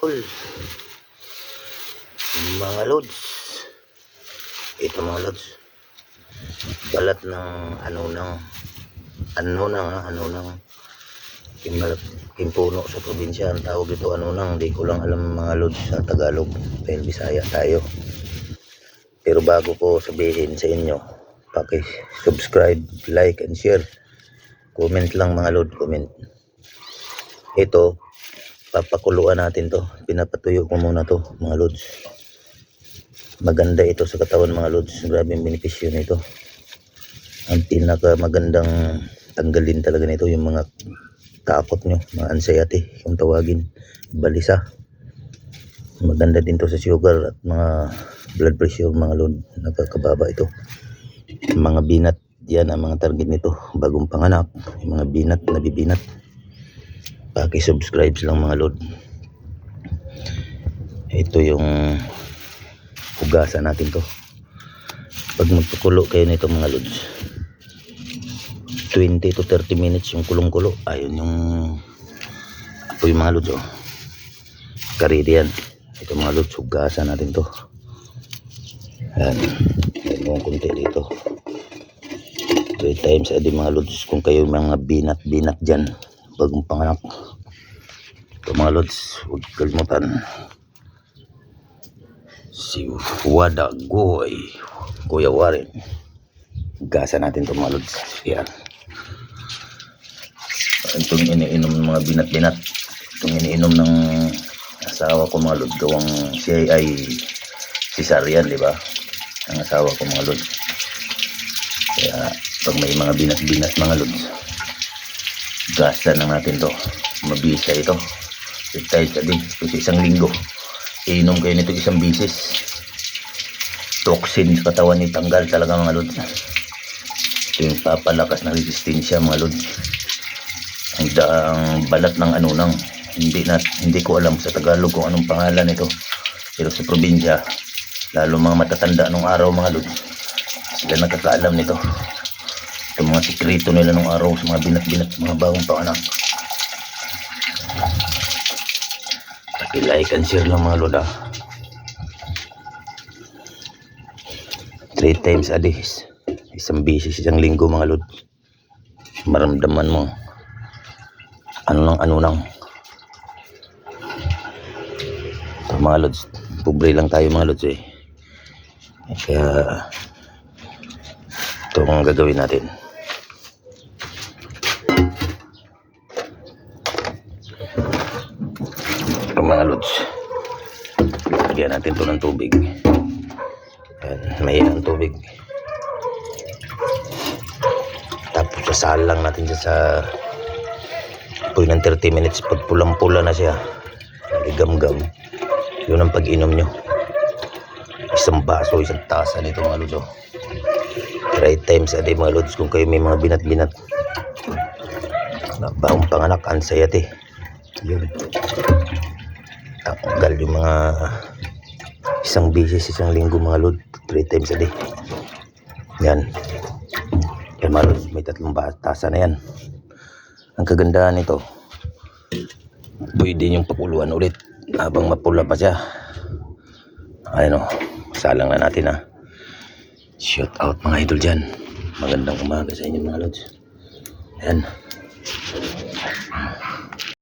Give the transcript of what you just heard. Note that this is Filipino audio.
Tol. Mga lods. Ito mga lods. Balat ng ano ng ano nang ano nang Kimal- Kimpuno sa probinsya ang tawag ito ano nang hindi ko lang alam mga lods sa Tagalog dahil Bisaya tayo pero bago ko sabihin sa inyo paki subscribe like and share comment lang mga load comment ito papakuluan natin to. Pinapatuyo ko muna to mga lods. Maganda ito sa katawan mga lods. Grabe ang benepisyo nito. Ang pinaka magandang tanggalin talaga nito yung mga takot nyo mga anxiety kung tawagin balisa. Maganda din to sa sugar at mga blood pressure mga load nakakababa ito. Mga binat yan ang mga target nito. Bagong panganak yung mga binat nabibinat paki-subscribe lang mga load. Ito yung hugasan natin to. Pag magpakulo kayo nito mga lods. 20 to 30 minutes yung kulong-kulo. Ayun yung apoy mga lods oh. Karidi yan. Ito mga lods, hugasan natin to. Yan. Yan yung kunti dito. 3 times a day mga lods kung kayo mga binat-binat dyan bagong panganak ito mga lods huwag kalimutan. Si Wada Goy Kuya Warren. Gasa natin ito mga lods. Yan. Itong iniinom ng mga binat-binat. Itong iniinom ng asawa ko mga lods. Gawang siya ay cesarean di ba? Ang asawa ko mga lods. Kaya pag may mga binat-binat mga lods gasa na natin to. Mabisa ito tayo sabi kasi isang linggo inom kayo nito isang bisis. Toxin sa katawan ni tanggal talaga mga lods ito yung papalakas ng resistensya mga lods. Ang, ang balat ng ano nang hindi na hindi ko alam sa Tagalog kung anong pangalan nito. Pero sa probinsya lalo mga matatanda nung araw mga lods sila nakakaalam nito. Ito mga sikreto nila nung araw sa mga binat-binat mga bagong panganak paki-like and share lang mga loda. 3 times a day. Isang bisis isang linggo mga lod. Maramdaman mo. Ano lang ano lang ito mga lods pobre lang tayo mga lods eh. Kaya ito ang gagawin natin mga lods. Lagyan natin to ng tubig. Ayan, may ang tubig. Tapos sasal lang natin siya sa apoy ng 30 minutes. Pag pulang pula na siya naligam-gam yun ang pag-inom nyo. Isang baso isang tasa nito mga lods oh. try times a mga lods kung kayo may mga binat-binat. Na bagong panganak anxiety yun tanggal yung mga isang bisis isang linggo mga load 3 times a day. Yan. Yan mga load may tatlong batasa na yan. Ang kagandahan nito pwede yung pakuluan ulit habang mapula pa siya. Ayun o salang na natin ha shout out mga idol dyan. Magandang umaga sa inyo mga lods yan